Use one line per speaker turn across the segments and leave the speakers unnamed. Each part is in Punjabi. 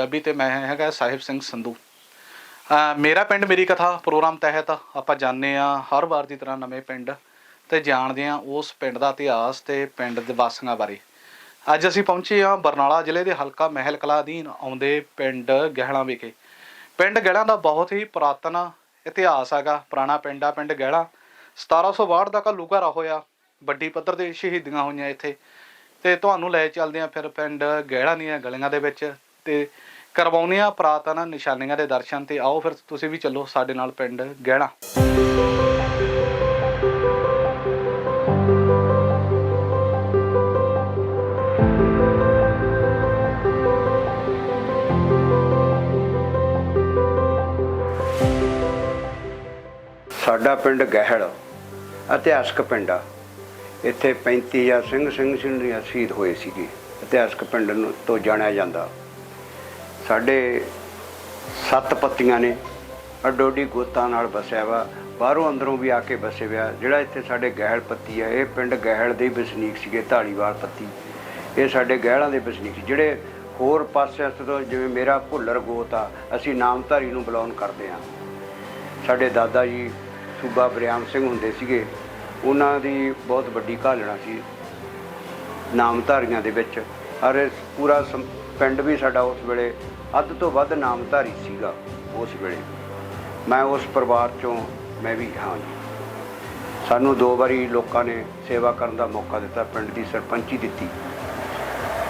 ਪੰਜਾਬੀ ਤੇ ਮੈਂ ਹੈਗਾ ਸਾਹਿਬ ਸਿੰਘ ਸੰਧੂ। ਅਹ ਮੇਰਾ ਪਿੰਡ ਮੇਰੀ ਕਥਾ ਪ੍ਰੋਗਰਾਮ ਤਹਿਤ ਆਪਾਂ ਜਾਣਦੇ ਆ ਹਰ ਵਾਰ ਦੀ ਤਰ੍ਹਾਂ ਨਵੇਂ ਪਿੰਡ ਤੇ ਜਾਣਦੇ ਆ ਉਸ ਪਿੰਡ ਦਾ ਇਤਿਹਾਸ ਤੇ ਪਿੰਡ ਦੇ ਵਾਸੀਆਂ ਬਾਰੇ। ਅੱਜ ਅਸੀਂ ਪਹੁੰਚੇ ਆ ਬਰਨਾਲਾ ਜ਼ਿਲ੍ਹੇ ਦੇ ਹਲਕਾ ਮਹਿਲ ਕਲਾ ਅਧੀਨ ਆਉਂਦੇ ਪਿੰਡ ਗਹਿਲਾ ਵਿਖੇ। ਪਿੰਡ ਗਹਿਲਾ ਦਾ ਬਹੁਤ ਹੀ ਪੁਰਾਤਨ ਇਤਿਹਾਸ ਹੈਗਾ, ਪੁਰਾਣਾ ਪਿੰਡ ਆ ਪਿੰਡ ਗਹਿਲਾ। 1762 ਦਾ ਘੱਲੂਘਾਰਾ ਹੋਇਆ, ਵੱਡੀ ਪੱਧਰ ਤੇ ਸ਼ਹੀਦੀਆਂ ਹੋਈਆਂ ਇੱਥੇ। ਤੇ ਤੁਹਾਨੂੰ ਲੈ ਚੱਲਦੇ ਆ ਫਿਰ ਪਿੰਡ ਗਹਿਲਾ ਦੀਆਂ ਗਲੀਆਂ ਦੇ ਵਿੱਚ ਤੇ ਕਰਵਾਉਂਦੇ ਆ ਪੁਰਾਤਨ ਨਿਸ਼ਾਨੀਆਂ ਦੇ ਦਰਸ਼ਨ ਤੇ ਆਓ ਫਿਰ ਤੁਸੀਂ ਵੀ ਚੱਲੋ ਸਾਡੇ ਨਾਲ ਪਿੰਡ ਗਹਿਣਾ।
ਸਾਡਾ ਪਿੰਡ ਗਹਿਲ ਇਤਿਹਾਸਕ ਪਿੰਡ ਆ। ਇੱਥੇ 35 ਜਾਂ ਸਿੰਘ ਸਿੰਘ ਸਿੰਘਣੀਆਂ ਸ਼ਹੀਦ ਹੋਏ ਸੀਗੇ। ਇਤਿਹਾਸਕ ਪਿੰਡ ਨੂੰ ਤੋਂ ਜਾਣਿਆ ਜਾਂਦਾ। ਸਾਡੇ ਸੱਤ ਪੱਤੀਆਂ ਨੇ। ਅਡੋਡੀ ਗੋਤਾਂ ਨਾਲ ਵਸਿਆ ਵਾ। ਬਾਹਰੋਂ ਅੰਦਰੋਂ ਵੀ ਆ ਕੇ ਵਸੇ ਵਿਆ ਜਿਹੜਾ ਇੱਥੇ ਸਾਡੇ ਗਹਿਲ ਪੱਤੀ ਆ, ਇਹ ਪਿੰਡ ਗਹਿਲ ਦੇ ਵਸਨੀਕ ਸੀਗੇ ਢਾਲੀਵਾਲ ਪੱਤੀ। ਇਹ ਸਾਡੇ ਗਹਿਲਾਂ ਦੇ ਵਸਨੀਕ ਸੀ। ਜਿਹੜੇ ਹੋਰ ਪਾਸੇ ਤੋਂ, ਜਿਵੇਂ ਮੇਰਾ ਭੁੱਲਰ ਗੋਤ ਆ, ਅਸੀਂ ਨਾਮਧਾਰੀ ਨੂੰ ਬਿਲੋਂਗ ਕਰਦੇ ਆ ਸਾਡੇ ਦਾਦਾ ਜੀ ਸੂਬਾ ਬਰਿਆਮ ਸਿੰਘ ਹੁੰਦੇ ਸੀਗੇ। ਉਹਨਾਂ ਦੀ ਬਹੁਤ ਵੱਡੀ ਘਾਲਣਾ ਸੀ। ਨਾਮਧਾਰੀਆਂ ਦੇ ਵਿੱਚ। ਔਰ ਪੂਰਾ ਸਮ- ਪਿੰਡ ਵੀ ਸਾਡਾ ਉਸ ਵੇਲੇ ਅੱਧ ਤੋਂ ਵੱਧ ਨਾਮਧਾਰੀ ਸੀਗਾ ਉਸ ਵੇਲੇ। ਮੈਂ ਉਸ ਪਰਿਵਾਰ ਚੋਂ, ਮੈਂ ਵੀ ਹਾਂ ਜੀ। ਸਾਨੂੰ ਦੋ ਵਾਰੀ ਲੋਕਾਂ ਨੇ ਸੇਵਾ ਕਰਨ ਦਾ ਮੌਕਾ ਦਿੱਤਾ, ਪਿੰਡ ਦੀ ਸਰਪੰਚੀ ਦਿੱਤੀ।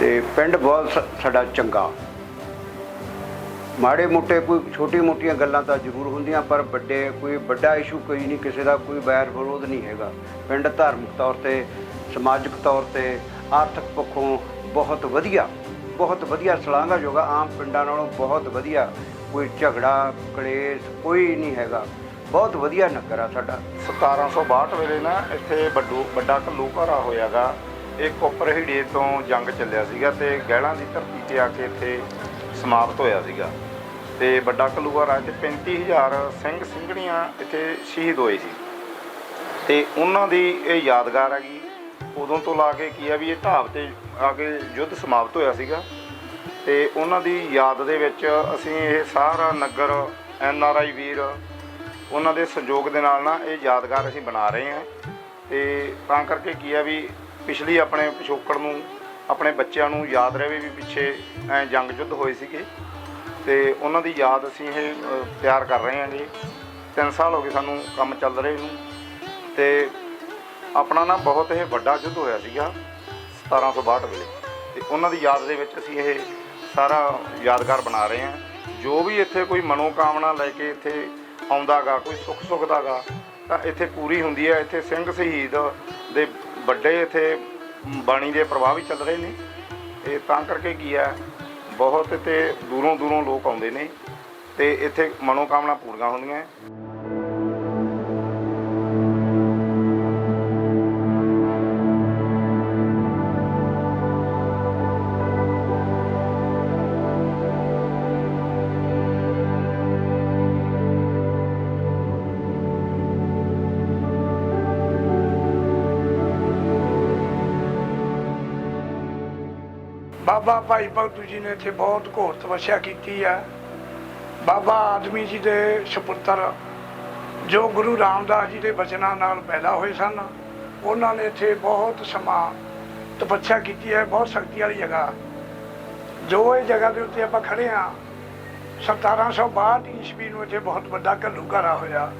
ਤੇ ਪਿੰਡ ਬਹੁਤ ਸ- ਸਾਡਾ ਚੰਗਾ। ਮਾੜੇ ਮੋਟੇ ਕੋਈ ਛੋਟੀ ਮੋਟੀਆਂ ਗੱਲਾਂ ਤਾਂ ਜ਼ਰੂਰ ਹੁੰਦੀਆਂ, ਪਰ ਵੱਡੇ, ਕੋਈ ਵੱਡਾ ਇਸ਼ੂ ਕੋਈ ਨਹੀਂ, ਕਿਸੇ ਦਾ ਕੋਈ ਵੈਰ ਵਿਰੋਧ ਨਹੀਂ ਹੈਗਾ। ਪਿੰਡ ਧਾਰਮਿਕ ਤੌਰ ਤੇ, ਸਮਾਜਿਕ ਤੌਰ ਤੇ, ਆਰਥਿਕ ਪੱਖੋਂ ਬਹੁਤ ਵਧੀਆ। ਬਹੁਤ ਵਧੀਆ ਸ਼ਲਾਘਾਯੋਗ ਆ ਆਮ ਪਿੰਡਾਂ ਨਾਲੋਂ ਬਹੁਤ ਵਧੀਆ। ਕੋਈ ਝਗੜਾ, ਕਲੇਸ਼ ਕੋਈ ਨਹੀਂ ਹੈਗਾ। ਬਹੁਤ ਵਧੀਆ ਨਗਰ ਆ ਸਾਡਾ।
1762 ਵੇਲੇ ਨਾ ਇੱਥੇ ਵੱਡੂ ਵੱਡਾ ਘੱਲੂਘਾਰਾ ਹੋਇਆਗਾ। ਇਹ ਕੋਪਰ ਹੀੜੇ ਤੋਂ ਜੰਗ ਚੱਲਿਆ ਸੀਗਾ ਤੇ ਗਹਿਲਾਂ ਦੀ ਧਰਤੀ ਤੇ ਆ ਕੇ ਇੱਥੇ ਸਮਾਪਤ ਹੋਇਆ ਸੀਗਾ। ਤੇ ਵੱਡਾ ਘੱਲੂਘਾਰਾ ਇੱਥੇ 35000 ਸਿੰਘ ਸਿੰਘਣੀਆਂ ਇੱਥੇ ਸ਼ਹੀਦ ਹੋਏ ਸੀ। ਤੇ ਉਹਨਾਂ ਦੀ ਇਹ ਯਾਦਗਾਰ ਹੈਗੀ ਉਦੋਂ ਤੋਂ ਲਾ ਕੇ ਕੀ ਆ ਵੀ ਇਹ ਢਾਬ ਤੇ ਆ ਕੇ ਯੁੱਧ ਸਮਾਪਤ ਹੋਇਆ ਸੀਗਾ। ਤੇ ਉਹਨਾਂ ਦੀ ਯਾਦ ਦੇ ਵਿੱਚ ਅਸੀਂ ਇਹ ਸਾਰਾ ਨਗਰ, ਐਨ ਆਰ ਆਈ ਵੀਰ, ਉਹਨਾਂ ਦੇ ਸਹਿਯੋਗ ਦੇ ਨਾਲ ਨਾ ਇਹ ਯਾਦਗਾਰ ਅਸੀਂ ਬਣਾ ਰਹੇ ਹਾਂ। ਤੇ ਤਾਂ ਕਰਕੇ ਕੀ ਆ ਵੀ ਪਿਛਲੀ ਆਪਣੇ ਪਿਛੋਕੜ ਨੂੰ, ਆਪਣੇ ਬੱਚਿਆਂ ਨੂੰ ਯਾਦ ਰਹੇ ਵੀ ਪਿੱਛੇ ਐ ਜੰਗ ਯੁੱਧ ਹੋਏ ਸੀਗੇ। ਤੇ ਉਹਨਾਂ ਦੀ ਯਾਦ ਅਸੀਂ ਇਹ ਤਿਆਰ ਕਰ ਰਹੇ ਹਾਂ ਜੀ 3 ਸਾਲ ਹੋ ਗਏ ਸਾਨੂੰ ਕੰਮ ਚੱਲ ਰਹੇ ਨੂੰ। ਤੇ ਆਪਣਾ ਨਾ ਬਹੁਤ ਇਹ ਵੱਡਾ ਯੁੱਧ ਹੋਇਆ ਸੀਗਾ 1762 ਵੇਲੇ। ਤੇ ਉਹਨਾਂ ਦੀ ਯਾਦ ਦੇ ਵਿੱਚ ਅਸੀਂ ਇਹ ਸਾਰਾ ਯਾਦਗਾਰ ਬਣਾ ਰਹੇ ਹਾਂ। ਜੋ ਵੀ ਇੱਥੇ ਕੋਈ ਮਨੋਕਾਮਨਾ ਲੈ ਕੇ ਇੱਥੇ ਆਉਂਦਾਗਾ, ਕੋਈ ਸੁੱਖ ਸੁੱਖ ਦਾਗਾ ਤਾਂ ਇੱਥੇ ਪੂਰੀ ਹੁੰਦੀ ਹੈ। ਇੱਥੇ ਸਿੰਘ ਸ਼ਹੀਦ ਦੇ ਵੱਡੇ ਇੱਥੇ ਬਾਣੀ ਦੇ ਪ੍ਰਵਾਹ ਵੀ ਚੱਲ ਰਹੇ ਨੇ। ਤੇ ਤਾਂ ਕਰਕੇ ਕੀ ਹੈ, ਬਹੁਤ ਇੱਥੇ ਦੂਰੋਂ ਦੂਰੋਂ ਲੋਕ ਆਉਂਦੇ ਨੇ ਤੇ ਇੱਥੇ ਮਨੋਕਾਮਨਾ ਪੂਰੀਆਂ ਹੁੰਦੀਆਂ।
ਬਾਬਾ ਭਾਈ ਭਗਤੂ ਜੀ ਨੇ ਇੱਥੇ ਬਹੁਤ ਘੋਰ ਤਪੱਸਿਆ ਕੀਤੀ ਹੈ ਬਾਬਾ ਆਦਮੀ ਜੀ ਦੇ ਸੁਪੁੱਤਰ ਜੋ ਗੁਰੂ ਰਾਮਦਾਸ ਜੀ ਦੇ ਬਚਨਾਂ ਨਾਲ ਪੈਦਾ ਹੋਏ ਸਨ, ਉਹਨਾਂ ਨੇ ਇੱਥੇ ਬਹੁਤ ਸਮਾਂ ਤਪੱਸਿਆ ਕੀਤੀ ਹੈ, ਬਹੁਤ ਸ਼ਕਤੀ ਵਾਲੀ ਜਗ੍ਹਾ। ਜੋ ਇਹ ਜਗ੍ਹਾ ਦੇ ਉੱਤੇ ਆਪਾਂ ਖੜੇ ਹਾਂ 1762 ਈਸਵੀ ਨੂੰ ਇੱਥੇ ਬਹੁਤ ਵੱਡਾ ਘੱਲੂਘਾਰਾ ਹੋਇਆ।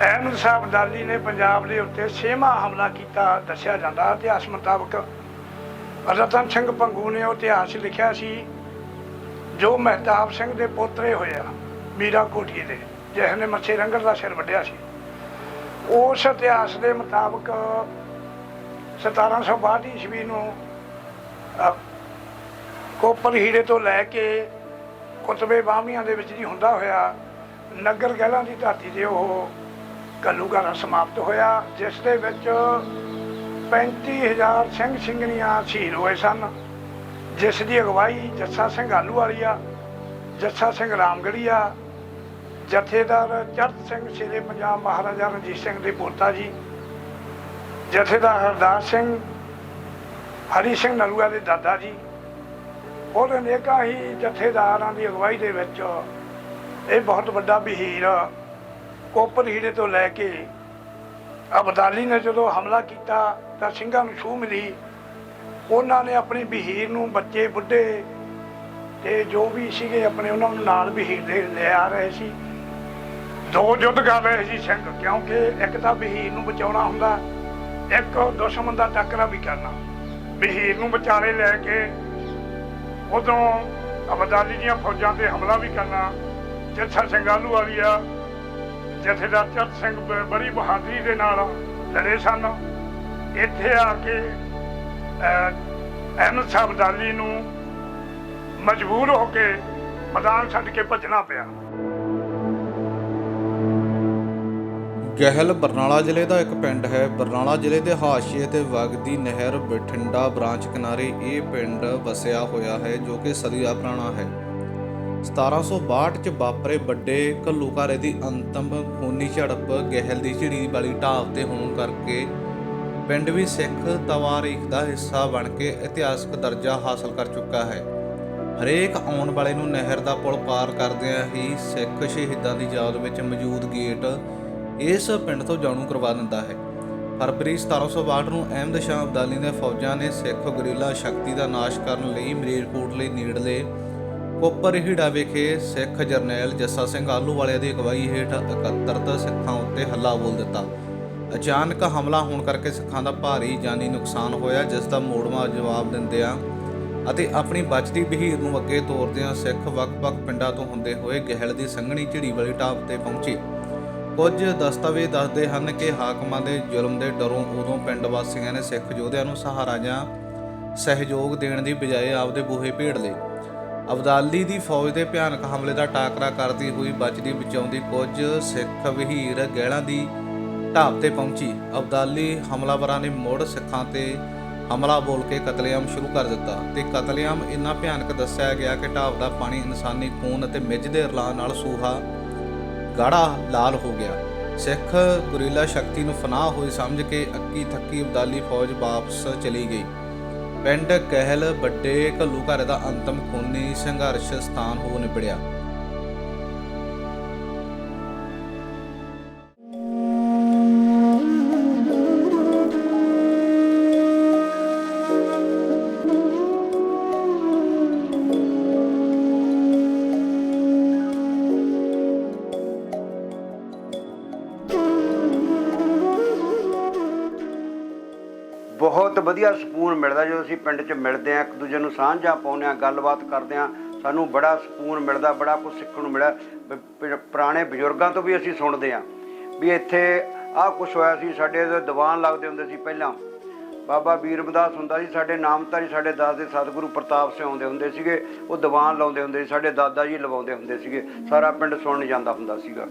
ਅਹਿਮਦ ਸਾਹਿਬ ਅਬਦਾਲੀ ਨੇ ਪੰਜਾਬ ਦੇ ਉੱਤੇ ਛੇਵਾਂ ਹਮਲਾ ਕੀਤਾ, ਦੱਸਿਆ ਜਾਂਦਾ ਇਤਿਹਾਸ ਮੁਤਾਬਕ ਰਤਨ ਸਿੰਘ ਪੰਗੂ ਨੇ ਉਹ ਇਤਿਹਾਸ ਲਿਖਿਆ ਸੀ, ਜੋ ਮਹਿਤਾਬ ਸਿੰਘ ਦੇ ਪੋਤਰੇ ਹੋਇਆ ਮੀਰਾ ਕੋਠੀ ਦੇ ਜਿਸ ਨੇ ਮੱਛੇ ਰੰਗਰ ਦਾ ਸਿਰ ਵੱਢਿਆ ਸੀ। ਉਸ ਇਤਿਹਾਸ ਦੇ ਮੁਤਾਬਕ 1762 ਈਸਵੀ ਨੂੰ ਕੋਪਰ ਹੀੜੇ ਤੋਂ ਲੈ ਕੇ ਕੁਤਬੇ ਬਾਹਮੀਆਂ ਦੇ ਵਿੱਚ ਜੀ ਹੁੰਦਾ ਹੋਇਆ, ਨਗਰ ਗਹਿਲਾਂ ਦੀ ਧਰਤੀ ਤੇ ਉਹ ਘੱਲੂਘਾਰਾ ਸਮਾਪਤ ਹੋਇਆ, ਜਿਸ ਦੇ ਵਿੱਚ 35000 ਸਿੰਘ ਸਿੰਘਣੀਆਂ ਸ਼ਹੀਦ ਹੋਏ ਸਨ। ਜਿਸ ਦੀ ਅਗਵਾਈ ਜੱਸਾ ਸਿੰਘ ਆਲੂ ਵਾਲੀਆ ਜੱਸਾ ਸਿੰਘ ਰਾਮਗੜੀਆ ਜਥੇਦਾਰ ਚਰਤ ਸਿੰਘ ਸ਼ੇਰੇ ਪੰਜਾਬ ਮਹਾਰਾਜਾ ਰਣਜੀਤ ਸਿੰਘ ਦੇ ਪੋਤਾ ਜੀ, ਜਥੇਦਾਰ ਹਰਦਾਸ ਸਿੰਘ, ਹਰੀ ਸਿੰਘ ਨਲੂਆ ਦੇ ਦਾਦਾ ਜੀ ਉਹਦੇ ਅਨੇਕਾਂ ਹੀ ਜਥੇਦਾਰਾਂ ਦੀ ਅਗਵਾਈ ਦੇ ਵਿੱਚ ਇਹ ਬਹੁਤ ਵੱਡਾ ਬਹੀਰ ਕੋਪਰ ਹੀੜੇ ਤੋਂ ਲੈ ਕੇ ਅਬਦਾਲੀ ਨੇ ਜਦੋਂ ਹਮਲਾ ਕੀਤਾ ਤਾਂ ਸਿੰਘਾਂ ਨੂੰ ਛੂਹ ਮਿਲੀ। ਉਹਨਾਂ ਨੇ ਆਪਣੀ ਬਹੀਰ ਨੂੰ ਬੱਚੇ, ਬੁੱਢੇ ਤੇ ਜੋ ਵੀ ਸੀਗੇ ਆਪਣੇ ਉਹਨਾਂ ਨੂੰ ਨਾਲ ਬਹੀਰ ਦੇ ਲੈ ਆ ਰਹੇ ਸੀ। ਦੋ ਯੁੱਧ ਕਰ ਰਹੇ ਸੀ ਸਿੰਘ, ਕਿਉਂਕਿ ਇੱਕ ਤਾਂ ਬਹੀਰ ਨੂੰ ਬਚਾਉਣਾ ਹੁੰਦਾ, ਇੱਕ ਦੁਸ਼ਮਣ ਦਾ ਟੱਕਰਾ ਵੀ ਕਰਨਾ। ਬਹੀਰ ਨੂੰ ਵਿਚਾਲੇ ਲੈ ਕੇ ਉਦੋਂ ਅਬਦਾਲੀ ਦੀਆਂ ਫੌਜਾਂ ਤੇ ਹਮਲਾ ਵੀ ਕਰਨਾ, ਜੱਥਾ ਸਿੰਘਾਲੂ ਵਾਲੀ ਆ ਜਥੇਦਾਰ ਚਰਤ ਸਿੰਘ ਬੜੀ ਬਹਾਦਰੀ ਦੇ ਨਾਲ ਲੜੇ ਸਨ। ਇੱਥੇ ਆ ਕੇ ਅਹਿਮਦ ਸ਼ਾਹ ਅਬਦਾਲੀ ਨੂੰ ਮਜਬੂਰ ਹੋ ਕੇ ਮੈਦਾਨ ਛੱਡ ਕੇ ਭੱਜਣਾ ਪਿਆ।
ਗਹਿਲ ਬਰਨਾਲਾ ਜ਼ਿਲ੍ਹੇ ਦਾ ਇੱਕ ਪਿੰਡ ਹੈ। ਬਰਨਾਲਾ ਜ਼ਿਲ੍ਹੇ ਦੇ ਹਾਸ਼ੀਏ ਤੇ ਵਗਦੀ ਨਹਿਰ ਬਠਿੰਡਾ ਬ੍ਰਾਂਚ ਕਿਨਾਰੇ ਇਹ ਪਿੰਡ ਵਸਿਆ ਹੋਇਆ ਹੈ, ਜੋ ਕਿ ਸਦੀਆਂ ਪੁਰਾਣਾ ਹੈ। 1762 ਚ ਵਾਪਰੇ ਵੱਡੇ ਘੱਲੂਘਾਰੇ ਦੀ ਅੰਤਮ ਖੂਨੀ ਝੜਪ ਗਹਿਲ ਦੀ ਝਿੜੀ ਵਾਲੀ ਢਾਬ ਤੇ ਹੋਣ ਕਰਕੇ ਪਿੰਡ ਵੀ ਸਿੱਖ ਤਵਾਰੀਖ ਦਾ ਹਿੱਸਾ ਬਣ ਕੇ ਇਤਿਹਾਸਕ ਦਰਜਾ ਹਾਸਲ ਕਰ ਚੁੱਕਾ ਹੈ। ਹਰੇਕ ਆਉਣ ਵਾਲੇ ਨੂੰ ਨਹਿਰ ਦਾ ਪੁਲ ਪਾਰ ਕਰਦਿਆਂ ਹੀ ਸਿੱਖ ਸ਼ਹੀਦਾਂ ਦੀ ਯਾਦ ਵਿੱਚ ਮੌਜੂਦ ਗੇਟ ਇਸ ਪਿੰਡ ਤੋਂ ਜਾਣੂ ਕਰਵਾ ਦਿੰਦਾ ਹੈ। ਫਰਵਰੀ 1762 ਨੂੰ ਅਹਿਮਦ ਸ਼ਾਹ ਅਬਦਾਲੀ ਦੇ ਫੌਜਾਂ ਨੇ ਸਿੱਖ ਗਰੀਲਾ ਸ਼ਕਤੀ ਦਾ ਨਾਸ਼ ਕਰਨ ਲਈ ਮਰੀਰਕੋਟ ਲਈ ਨੇੜਲੇ ਕੋਪਰ ਹੀੜਾ ਵਿਖੇ ਸਿੱਖ ਜਰਨੈਲ ਜੱਸਾ ਸਿੰਘ ਆਲੂਵਾਲੇ ਦੀ ਅਗਵਾਈ ਹੇਠ ਇਕੱਤਰਤ ਸਿੱਖਾਂ ਉੱਤੇ ਹੱਲਾ ਬੋਲ ਦਿੱਤਾ। ਅਚਾਨਕ ਹਮਲਾ ਹੋਣ ਕਰਕੇ ਸਿੱਖਾਂ ਦਾ ਭਾਰੀ ਜਾਨੀ ਨੁਕਸਾਨ ਹੋਇਆ, ਜਿਸ ਦਾ ਮੋੜਵਾ ਜਵਾਬ ਦਿੰਦਿਆਂ ਅਤੇ ਆਪਣੀ ਬਚਦੀ ਬਹੀਰ ਨੂੰ ਅੱਗੇ ਤੋਰਦਿਆਂ ਸਿੱਖ ਵੱਖ-ਵੱਖ ਪਿੰਡਾਂ ਤੋਂ ਹੁੰਦੇ ਹੋਏ ਗਹਿਲ ਦੀ ਸੰਘਣੀ ਝਿੜੀ ਵਾਲੀ ਢਾਬ ਤੇ ਪਹੁੰਚੇ। ਕੁਝ ਦਸਤਾਵੇਜ਼ ਦੱਸਦੇ ਹਨ ਕਿ ਹਾਕਮਾਂ ਦੇ ਜ਼ੁਲਮ ਦੇ ਡਰੋਂ ਉਦੋਂ ਪਿੰਡ ਵਾਸੀਆਂ ਨੇ ਸਿੱਖ ਯੋਧਿਆਂ ਨੂੰ ਸਹਾਰਾ ਜਾਂ ਸਹਿਯੋਗ ਦੇਣ ਦੀ ਬਜਾਏ ਆਪਦੇ ਬੂਹੇ ਭੇੜ ਲਏ। ਅਬਦਾਲੀ ਦੀ ਫੌਜ ਦੇ ਭਿਆਨਕ ਹਮਲੇ ਦਾ ਟਾਕਰਾ ਕਰਦੀ ਹੋਈ ਬਚਦੀ ਬਚਾਉਂਦੀ ਕੁਝ ਸਿੱਖ ਵਹੀਰ ਗਹਿਲਾਂ ਦੀ ਢਾਬ ਤੇ ਪਹੁੰਚੀ। ਅਬਦਾਲੀ ਹਮਲਾਵਰਾਂ ਨੇ ਮੁੜ ਸਿੱਖਾਂ ਤੇ ਹਮਲਾ ਬੋਲ ਕੇ ਕਤਲੇਆਮ ਸ਼ੁਰੂ ਕਰ ਦਿੱਤਾ ਤੇ ਕਤਲੇਆਮ ਇੰਨਾ ਭਿਆਨਕ ਦੱਸਿਆ ਗਿਆ ਕਿ ਢਾਬ ਦਾ ਪਾਣੀ ਇਨਸਾਨੀ ਖੂਨ ਅਤੇ ਮਿੱਝ ਦੇ ਰਲਾਹ ਨਾਲ ਸੂਹਾ ਗਾੜਾ ਲਾਲ ਹੋ ਗਿਆ। ਸਿੱਖ ਗੁਰੀਲਾ ਸ਼ਕਤੀ ਨੂੰ ਫਨਾਹ ਹੋਈ ਸਮਝ ਕੇ ਅੱਕੀ ਥੱਕੀ ਅਬਦਾਲੀ ਫੌਜ ਵਾਪਸ ਚਲੀ ਗਈ। ਪਿੰਡ ਕਹਿਲ ਵੱਡੇ ਘੱਲੂਘਾਰੇ ਦਾ ਅੰਤਮ ਖੂਨੀ ਸੰਘਰਸ਼ ਸਥਾਨ ਹੋ ਨਿਬੜਿਆ।
ਵਧੀਆ ਸਕੂਨ ਮਿਲਦਾ ਜਦੋਂ ਅਸੀਂ ਪਿੰਡ 'ਚ ਮਿਲਦੇ ਆ ਇੱਕ ਦੂਜੇ ਨੂੰ ਸਾਂਝਾ ਪਾਉਂਦੇ ਆ ਗੱਲਬਾਤ ਕਰਦੇ ਆ ਸਾਨੂੰ ਬੜਾ ਸਕੂਨ ਮਿਲਦਾ, ਬੜਾ ਕੁਝ ਸਿੱਖਣ ਨੂੰ ਮਿਲਿਆ। ਪੁਰਾਣੇ ਬਜ਼ੁਰਗਾਂ ਤੋਂ ਵੀ ਅਸੀਂ ਸੁਣਦੇ ਆ ਵੀ ਇੱਥੇ ਆਹ ਕੁਝ ਹੋਇਆ ਸੀ, ਸਾਡੇ ਤੇ ਦੀਵਾਨ ਲੱਗਦੇ ਹੁੰਦੇ ਸੀ ਪਹਿਲਾਂ। ਬਾਬਾ ਵੀਰਮਦਾਸ ਹੁੰਦਾ ਸੀ, ਸਾਡੇ ਨਾਮਧਾਰੀ, ਸਾਡੇ ਦਾਦੇ ਸਤਿਗੁਰੂ ਪ੍ਰਤਾਪ ਸਿੰਘ ਆਉਂਦੇ ਹੁੰਦੇ ਸੀਗੇ, ਉਹ ਦੀਵਾਨ ਲਾਉਂਦੇ ਹੁੰਦੇ ਸੀ, ਸਾਡੇ ਦਾਦਾ ਜੀ ਲਵਾਉਂਦੇ ਹੁੰਦੇ ਸੀਗੇ, ਸਾਰਾ ਪਿੰਡ ਸੁਣਨ ਜਾਂਦਾ ਹੁੰਦਾ ਸੀਗਾ।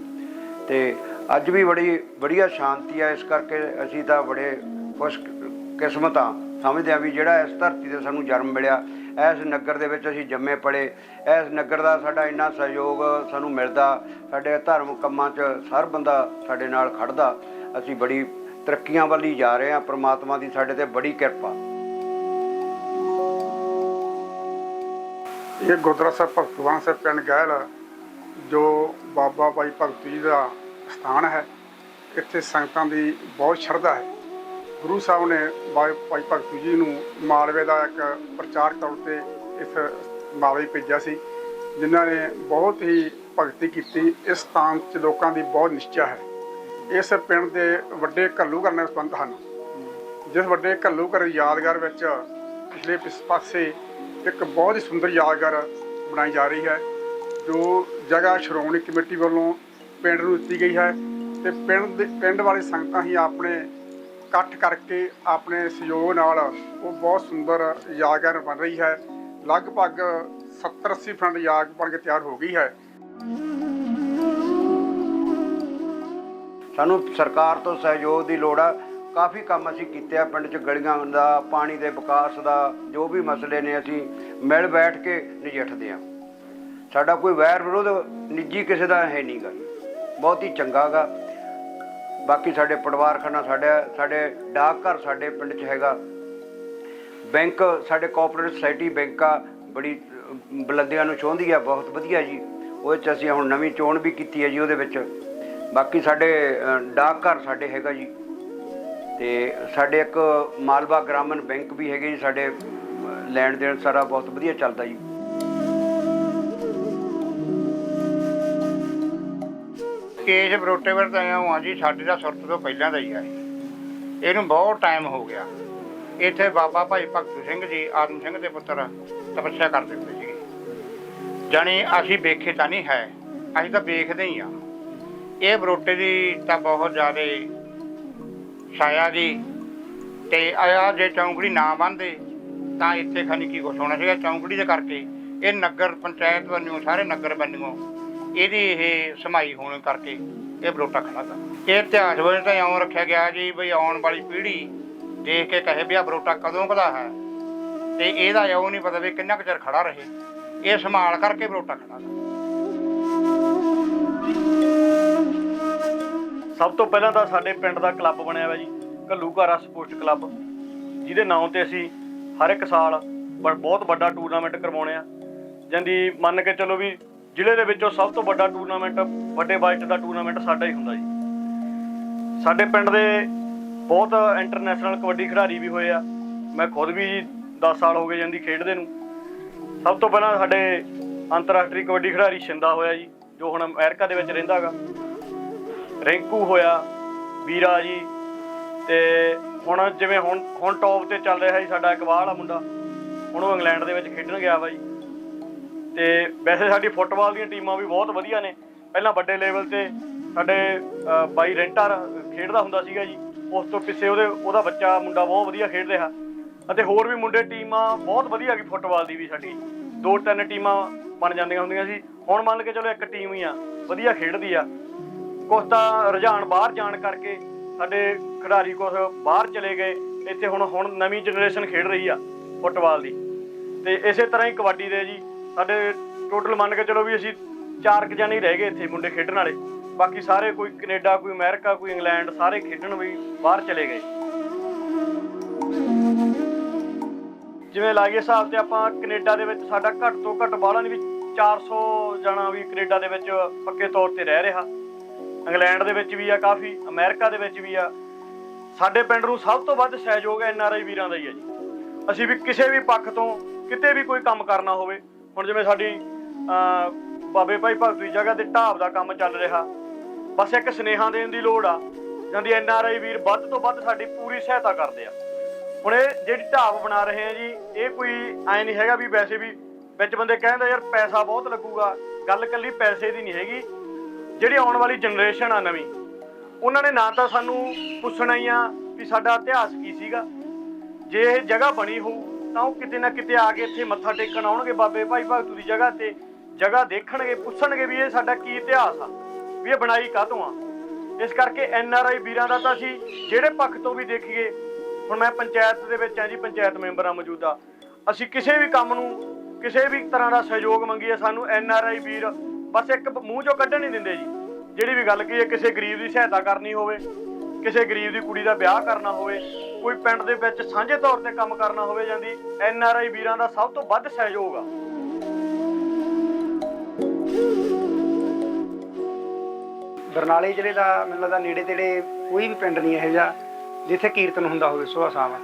ਤੇ ਅੱਜ ਵੀ ਬੜੀ ਵਧੀਆ ਸ਼ਾਂਤੀ ਆ, ਇਸ ਕਰਕੇ ਅਸੀਂ ਤਾਂ ਬੜੇ ਖੁਸ਼ ਕਿਸਮਤ ਆ ਸਮਝਦੇ ਆ ਵੀ ਜਿਹੜਾ ਇਸ ਧਰਤੀ ਤੇ ਸਾਨੂੰ ਜਨਮ ਮਿਲਿਆ, ਇਸ ਨਗਰ ਦੇ ਵਿੱਚ ਅਸੀਂ ਜੰਮੇ ਪੜੇ ਇਸ ਨਗਰ ਦਾ ਸਾਡਾ ਇੰਨਾ ਸਹਿਯੋਗ ਸਾਨੂੰ ਮਿਲਦਾ, ਸਾਡੇ ਧਰਮ ਕੰਮਾਂ 'ਚ ਹਰ ਬੰਦਾ ਸਾਡੇ ਨਾਲ ਖੜਦਾ, ਅਸੀਂ ਬੜੀ ਤਰੱਕੀਆਂ ਵੱਲ ਹੀ ਜਾ ਰਹੇ ਆ ਪ੍ਰਮਾਤਮਾ ਦੀ ਸਾਡੇ ਤੇ ਬੜੀ ਕਿਰਪਾ।
ਇਹ ਗੁਰਦੁਆਰਾ ਸਾਹਿਬ ਭਗਤਵਾਨ ਸਾਹਿਬ ਪਿੰਡ ਗਹਿਲ, ਜੋ ਬਾਬਾ ਭਾਈ ਭਗਤ ਜੀ ਦਾ ਸਥਾਨ ਹੈ, ਇੱਥੇ ਸੰਗਤਾਂ ਦੀ ਬਹੁਤ ਸ਼ਰਧਾ ਹੈ। ਗੁਰੂ ਸਾਹਿਬ ਨੇ ਬਾਈ ਭਾਈ ਭਗਤ ਜੀ ਨੂੰ ਮਾਲਵੇ ਦਾ ਇੱਕ ਪ੍ਰਚਾਰ ਤੌਰ ਤੇ ਇਸ ਮਾਲਵੇ ਭੇਜਿਆ ਸੀ, ਜਿਨ੍ਹਾਂ ਨੇ ਬਹੁਤ ਹੀ ਭਗਤੀ ਕੀਤੀ। ਇਸ ਸਥਾਨ 'ਚ ਲੋਕਾਂ ਦੀ ਬਹੁਤ ਨਿਸ਼ਚਾ ਹੈ। ਇਸ ਪਿੰਡ ਦੇ ਵੱਡੇ ਘੱਲੂ ਕਰਨੇ ਸੰਬੰਧ ਹਨ। ਜਿਸ ਵੱਡੇ ਘੱਲੂ ਘਰ ਯਾਦਗਾਰ ਵਿੱਚ ਪਿਛਲੇ ਪਿਸ ਪਾਸੇ ਇੱਕ ਬਹੁਤ ਹੀ ਸੁੰਦਰ ਯਾਦਗਾਰ ਬਣਾਈ ਜਾ ਰਹੀ ਹੈ, ਜੋ ਜਗ੍ਹਾ ਸ਼੍ਰੋਮਣੀ ਕਮੇਟੀ ਵੱਲੋਂ ਪਿੰਡ ਨੂੰ ਦਿੱਤੀ ਗਈ ਹੈ ਤੇ ਪਿੰਡ ਦੇ ਪਿੰਡ ਵਾਲੇ ਸੰਗਤਾਂ ਹੀ ਆਪਣੇ ਇਕੱਠ ਕਰਕੇ ਆਪਣੇ ਸਹਿਯੋਗ ਨਾਲ ਉਹ ਬਹੁਤ ਸੁੰਦਰ ਯਾਦਗਾਰ ਬਣ ਰਹੀ ਹੈ। ਲਗਭਗ 70 80 ਫਰੰਟ ਯਾਦ ਬਣ ਕੇ ਤਿਆਰ ਹੋ ਗਈ ਹੈ।
ਸਾਨੂੰ ਸਰਕਾਰ ਤੋਂ ਸਹਿਯੋਗ ਦੀ ਲੋੜ ਆ। ਕਾਫੀ ਕੰਮ ਅਸੀਂ ਕੀਤੇ ਆ ਪਿੰਡ 'ਚ, ਗਲੀਆਂ ਦਾ, ਪਾਣੀ ਦੇ ਵਿਕਾਸ ਦਾ, ਜੋ ਵੀ ਮਸਲੇ ਨੇ ਅਸੀਂ ਮਿਲ ਬੈਠ ਕੇ ਨਜਿੱਠਦੇ ਆ। ਸਾਡਾ ਕੋਈ ਵੈਰ ਵਿਰੋਧ ਨਿੱਜੀ ਕਿਸੇ ਦਾ ਹੈ ਨਹੀਂ ਗਾ। ਬਹੁਤ ਹੀ ਚੰਗਾ ਗਾ। ਬਾਕੀ ਸਾਡੇ ਪਰਿਵਾਰਖਾਨਾ ਸਾਡੇ ਸਾਡੇ ਡਾਕ ਘਰ ਸਾਡੇ ਪਿੰਡ 'ਚ ਹੈਗਾ। ਬੈਂਕ ਸਾਡੇ ਕੋਆਪਰੇਟਿਵ ਸੁਸਾਇਟੀ ਬੈਂਕ ਆ ਬੜੀ ਅ, ਨੂੰ ਛੋਹਦੀ ਆ ਬਹੁਤ ਵਧੀਆ ਜੀ। ਉਹਦੇ ਚ ਅਸੀਂ ਹੁਣ ਨਵੀਂ ਚੋਣ ਵੀ ਕੀਤੀ ਹੈ ਜੀ ਉਹਦੇ ਵਿੱਚ। ਬਾਕੀ ਸਾਡੇ ਅ, ਡਾਕ ਘਰ ਸਾਡੇ ਹੈਗਾ ਜੀ। ਤੇ ਸਾਡੇ ਇੱਕ ਮਾਲਵਾ ਗ੍ਰਾਮੀਣ ਬੈਂਕ ਵੀ ਹੈਗੇ ਜੀ ਸਾਡੇ ਲੈਣ ਦੇਣ ਸਾਰਾ ਬਹੁਤ ਵਧੀਆ ਚੱਲਦਾ ਜੀ।
ਕੇਸ ਬਰੋਟੇਵਰ ਤਾਂ ਆਇਆ ਹਾਂ ਜੀ, ਸਾਡੇ ਦਾ ਸੁਰਤ ਤੋਂ ਪਹਿਲਾਂ ਦਾ ਹੀ ਆ ਇਹ। ਇਹਨੂੰ ਬਹੁਤ ਟਾਈਮ ਹੋ ਗਿਆ। ਇੱਥੇ ਬਾਬਾ ਭਾਈ ਭਗਤ ਸਿੰਘ ਜੀ ਆਦਮ ਸਿੰਘ ਦੇ ਪੁੱਤਰ ਤਪੱਸਿਆ ਕਰਦੇ ਹੁੰਦੇ ਸੀ ਜਾਣੀ ਅਸੀਂ ਵੇਖੇ ਤਾਂ ਨਹੀਂ ਹੈ, ਅਸੀਂ ਤਾਂ ਵੇਖਦੇ ਹੀ ਆ। ਇਹ ਬਰੋਟੇ ਦੀ ਤਾਂ ਬਹੁਤ ਜ਼ਿਆਦਾ ਛਾਇਆ ਜੀ। ਤੇ ਆਇਆ ਜੇ ਚੌਂਕੜੀ ਨਾ ਬੰਦੇ ਤਾਂ ਇੱਥੇ ਖਾਨੀ ਕੀ ਕੁਛ ਹੋਣਾ ਸੀਗਾ? ਚੌਂਕੜੀ ਦੇ ਕਰਕੇ ਇਹ ਨਗਰ ਪੰਚਾਇਤ ਵੱਲੋਂ, ਸਾਰੇ ਨਗਰ ਵੱਲੋਂ ਇਹਦੀ ਇਹ ਸਮਾਈ ਹੋਣ ਕਰਕੇ ਇਹ ਬਰੋਟਾ ਖੜਾ ਕਰ ਇਹ ਇਤਿਹਾਸ ਵਿੱਚ ਤਾਂ ਇਉਂ ਰੱਖਿਆ ਗਿਆ ਜੀ ਬਈ ਆਉਣ ਵਾਲੀ ਪੀੜ੍ਹੀ ਦੇਖ ਕੇ ਕਹੇ ਵੀ ਆ ਬਰੋਟਾ ਕਦੋਂ ਕਦਾ ਹੈ। ਤੇ ਇਹਦਾ ਇਉਂ ਨਹੀਂ ਪਤਾ ਵੀ ਕਿੰਨਾ ਕੁ ਚਿਰ ਖੜਾ ਰਹੇ। ਇਹ ਸੰਭਾਲ ਕਰਕੇ ਬਰੋਟਾ ਖੜਾ ਤਾ।
ਸਭ ਤੋਂ ਪਹਿਲਾਂ ਤਾਂ ਸਾਡੇ ਪਿੰਡ ਦਾ ਕਲੱਬ ਬਣਿਆ ਹੋਇਆ ਜੀ ਘੱਲੂਘਾਰਾ ਸਪੋਰਟਸ ਕਲੱਬ। ਜਿਹਦੇ ਨਾਂ ਤੇ ਅਸੀਂ ਹਰ ਇੱਕ ਸਾਲ ਬ- ਬਹੁਤ ਵੱਡਾ ਟੂਰਨਾਮੈਂਟ ਕਰਵਾਉਣੇ ਆ। ਜਾਂਦੀ ਮੰਨ ਕੇ ਚੱਲੋ ਵੀ ਜ਼ਿਲ੍ਹੇ ਦੇ ਵਿੱਚੋਂ ਸਭ ਤੋਂ ਵੱਡਾ ਟੂਰਨਾਮੈਂਟ, ਵੱਡੇ ਬਜਟ ਦਾ ਟੂਰਨਾਮੈਂਟ ਸਾਡਾ ਹੀ ਹੁੰਦਾ ਜੀ। ਸਾਡੇ ਪਿੰਡ ਦੇ ਬਹੁਤ ਇੰਟਰਨੈਸ਼ਨਲ ਕਬੱਡੀ ਖਿਡਾਰੀ ਵੀ ਹੋਏ ਆ। ਮੈਂ ਖੁਦ ਵੀ 10 ਸਾਲ ਹੋ ਗਏ ਜਾਂਦੀ ਖੇਡਦੇ ਨੂੰ। ਸਭ ਤੋਂ ਪਹਿਲਾਂ ਸਾਡੇ ਅੰਤਰਰਾਸ਼ਟਰੀ ਕਬੱਡੀ ਖਿਡਾਰੀ ਸ਼ਿੰਦਾ ਹੋਇਆ ਜੀ, ਜੋ ਹੁਣ ਅਮਰੀਕਾ ਦੇ ਵਿੱਚ ਰਹਿੰਦਾ ਹੈਗਾ ਰਿੰਕੂ ਹੋਇਆ, ਵੀਰਾ ਜੀ, ਤੇ ਹੁਣ ਜਿਵੇਂ ਹੁਣ ਹੁਣ ਟੌਪ ਤੇ ਚੱਲ ਰਿਹਾ ਜੀ ਸਾਡਾ ਇਕਬਾਲ ਆ ਮੁੰਡਾ। ਹੁਣ ਉਹ ਇੰਗਲੈਂਡ ਦੇ ਵਿੱਚ ਖੇਡਣ ਗਿਆ ਵਾ ਜੀ। ਤੇ ਵੈਸੇ ਸਾਡੀ ਫੁੱਟਬਾਲ ਦੀਆਂ ਟੀਮਾਂ ਵੀ ਬਹੁਤ ਵਧੀਆ ਨੇ। ਪਹਿਲਾਂ ਵੱਡੇ ਲੈਵਲ ਤੇ ਸਾਡੇ ਬਾਈ ਰੈਂਟਰ ਖੇਡਦਾ ਹੁੰਦਾ ਸੀਗਾ ਜੀ। ਉਸ ਤੋਂ ਪਿੱਛੇ ਉਹਦੇ, ਉਹਦਾ ਬੱਚਾ ਮੁੰਡਾ ਬਹੁਤ ਵਧੀਆ ਖੇਡ ਰਿਹਾ। ਅਤੇ ਹੋਰ ਵੀ ਮੁੰਡੇ ਟੀਮਾਂ ਬਹੁਤ ਵਧੀਆ ਗਈ ਫੁੱਟਬਾਲ ਦੀ ਵੀ ਸਾਡੀ। ਦੋ ਤਿੰਨ ਟੀਮਾਂ ਬਣ ਜਾਂਦੀਆਂ ਹੁੰਦੀਆਂ ਸੀ। ਹੁਣ ਮੰਨ ਕੇ ਚਲੋ ਇੱਕ ਟੀਮ ਹੀ ਆ, ਵਧੀਆ ਖੇਡਦੀ ਆ। ਕੁਛ ਤਾਂ ਰੁਝਾਨ ਬਾਹਰ ਜਾਣ ਕਰਕੇ ਸਾਡੇ ਖਿਡਾਰੀ ਕੁਛ ਬਾਹਰ ਚਲੇ ਗਏ। ਇੱਥੇ ਹੁਣ ਹੁਣ ਨਵੀਂ ਜਨਰੇਸ਼ਨ ਖੇਡ ਰਹੀ ਆ ਫੁੱਟਬਾਲ ਦੀ। ਤੇ ਇਸੇ ਤਰ੍ਹਾਂ ਹੀ ਕਬੱਡੀ ਦੇ ਜੀ। ਸਾਡੇ ਟੋਟਲ ਮੰਨ ਕੇ ਚਲੋ ਵੀ ਅਸੀਂ ਚਾਰ ਕੁ ਜਣੇ ਹੀ ਰਹਿ ਗਏ ਇੱਥੇ ਮੁੰਡੇ ਖੇਡਣ ਵਾਲੇ। ਬਾਕੀ ਸਾਰੇ ਕੋਈ ਕੈਨੇਡਾ, ਕੋਈ ਅਮਰੀਕਾ, ਕੋਈ ਇੰਗਲੈਂਡ, ਸਾਰੇ ਖੇਡਣ ਵੀ ਬਾਹਰ ਚਲੇ ਗਏ। ਜਿਵੇਂ ਲਾਈਏ ਹਿਸਾਬ ਤੇ ਆਪਾਂ ਕੈਨੇਡਾ ਦੇ ਵਿੱਚ ਸਾਡਾ ਘੱਟ ਤੋਂ ਘੱਟ ਬਾਹਲਾ ਨਹੀਂ ਵੀ 400 ਜਣਾ ਵੀ ਕੈਨੇਡਾ ਦੇ ਵਿੱਚ ਪੱਕੇ ਤੌਰ ਤੇ ਰਹਿ ਰਿਹਾ। ਇੰਗਲੈਂਡ ਦੇ ਵਿੱਚ ਵੀ ਆ ਕਾਫੀ, ਅਮਰੀਕਾ ਦੇ ਵਿੱਚ ਵੀ ਆ। ਸਾਡੇ ਪਿੰਡ ਨੂੰ ਸਭ ਤੋਂ ਵੱਧ ਸਹਿਯੋਗ ਐਨ ਆਰ ਆਈ ਵੀਰਾਂ ਦਾ ਹੀ ਹੈ ਜੀ। ਅਸੀਂ ਵੀ ਕਿਸੇ ਵੀ ਪੱਖ ਤੋਂ ਕਿਤੇ ਵੀ ਕੋਈ ਕੰਮ ਕਰਨਾ ਹੋਵੇ ਹੁਣ ਜਿਵੇਂ ਸਾਡੀ ਅਹ, ਬਾਬੇ ਭਾਈ ਭਗਤ ਦੀ ਜਗ੍ਹਾ ਤੇ ਢਾਬ ਦਾ ਕੰਮ ਚੱਲ ਰਿਹਾ। ਬਸ ਇੱਕ ਸੁਨੇਹਾ ਦੇਣ ਦੀ ਲੋੜ ਆ ਜਾਂਦੀ ਐਨ ਆਰ ਆਈ ਵੀਰ ਵੱਧ ਤੋਂ ਵੱਧ ਸਾਡੀ ਪੂਰੀ ਸਹਾਇਤਾ ਕਰਦੇ ਆ। ਹੁਣ ਇਹ ਜਿਹੜੀ ਢਾਬ ਬਣਾ ਰਹੇ ਆ ਜੀ ਇਹ ਕੋਈ ਐ ਨਹੀਂ ਹੈਗਾ ਵੀ ਵੈਸੇ ਵੀ ਵਿੱਚ ਬੰਦੇ ਕਹਿੰਦੇ ਯਾਰ ਪੈਸਾ ਬਹੁਤ ਲੱਗੂਗਾ ਗੱਲ ਕੱਲੀ ਪੈਸੇ ਦੀ ਨਹੀਂ ਹੈਗੀ। ਜਿਹੜੀ ਆਉਣ ਵਾਲੀ ਜਨਰੇਸ਼ਨ ਆ ਨਵੀਂ ਉਹਨਾਂ ਨੇ ਨਾ ਤਾਂ ਸਾਨੂੰ ਪੁੱਛਣਾ ਹੀ ਆ ਵੀ ਸਾਡਾ ਇਤਿਹਾਸ ਕੀ ਸੀਗਾ। ਜੇ ਇਹ ਜਗ੍ਹਾ ਬਣੀ ਹੋਊ ਤਾਂ ਉਹ ਕਿਤੇ ਨਾ ਕਿਤੇ ਆ ਕੇ ਇੱਥੇ ਮੱਥਾ ਟੇਕਣ ਆਉਣਗੇ ਬਾਬੇ ਭਾਈ ਭਗਤੂ ਦੀ ਜਗ੍ਹਾ ਤੇ, ਜਗ੍ਹਾ ਦੇਖਣਗੇ, ਪੁੱਛਣਗੇ ਵੀ ਇਹ ਸਾਡਾ ਕੀ ਇਤਿਹਾਸ ਆ, ਵੀ ਇਹ ਬਣਾਈ ਕਾਹਤੋਂ ਆ। ਇਸ ਕਰਕੇ ਐਨ ਆਰ ਆਈ ਵੀਰਾਂ ਦਾ ਤਾਂ ਅਸੀਂ ਜਿਹੜੇ ਪੱਖ ਤੋਂ ਵੀ ਦੇਖੀਏ, ਹੁਣ ਮੈਂ ਪੰਚਾਇਤ ਦੇ ਵਿੱਚ ਆ ਜੀ, ਪੰਚਾਇਤ ਮੈਂਬਰ ਆ ਮੌਜੂਦਾ, ਅਸੀਂ ਕਿਸੇ ਵੀ ਕੰਮ ਨੂੰ, ਕਿਸੇ ਵੀ ਤਰ੍ਹਾਂ ਦਾ ਸਹਿਯੋਗ ਮੰਗੀਏ, ਸਾਨੂੰ ਐਨ ਆਰ ਆਈ ਵੀਰ ਬਸ ਇੱਕ ਮੂੰਹ ਚੋਂ ਕੱਢਣ ਨਹੀਂ ਦਿੰਦੇ ਜੀ। ਜਿਹੜੀ ਵੀ ਗੱਲ ਕੀ ਹੈ ਕਿਸੇ ਗਰੀਬ ਦੀ ਸਹਾਇਤਾ ਕਰਨੀ ਹੋਵੇ, ਕਿਸੇ ਗਰੀਬ ਦੀ ਕੁੜੀ ਦਾ ਵਿਆਹ ਕਰਨਾ ਹੋਵੇ ਕੋਈ ਪਿੰਡ ਦੇ ਵਿੱਚ ਸਾਂਝੇ ਤੌਰ ਤੇ ਕੰਮ ਕਰਨਾ ਹੋਵੇ ਜਾਂਦੀ ਐਨ ਆਰ ਆਈ ਵੀਰਾਂ ਦਾ ਸਭ ਤੋਂ ਵੱਧ ਸਹਿਯੋਗ ਆ।
ਬਰਨਾਲੇ ਜ਼ਿਲ੍ਹੇ ਦਾ ਮੈਨੂੰ ਲੱਗਦਾ ਨੇੜੇ ਤੇੜੇ ਕੋਈ ਵੀ ਪਿੰਡ ਨਹੀਂ ਇਹੋ ਜਿਹਾ ਜਿੱਥੇ ਕੀਰਤਨ ਹੁੰਦਾ ਹੋਵੇ, ਸੁਬਾਹ ਸ਼ਾਮ।